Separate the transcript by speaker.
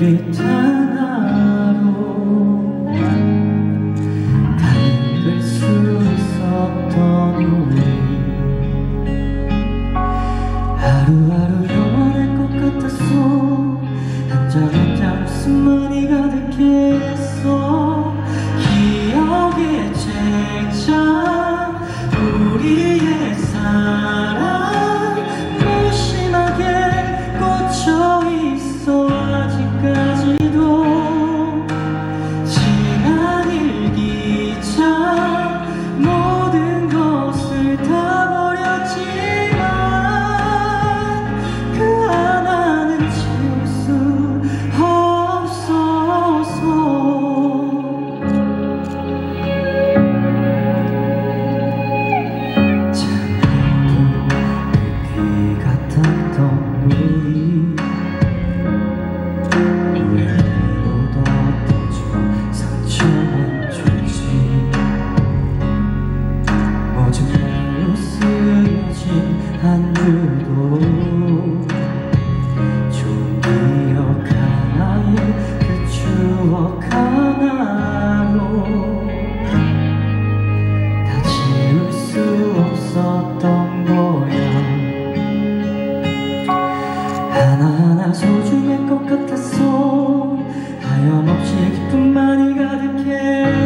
Speaker 1: Get 것 같았어 하염없이 기쁨만이 가득해.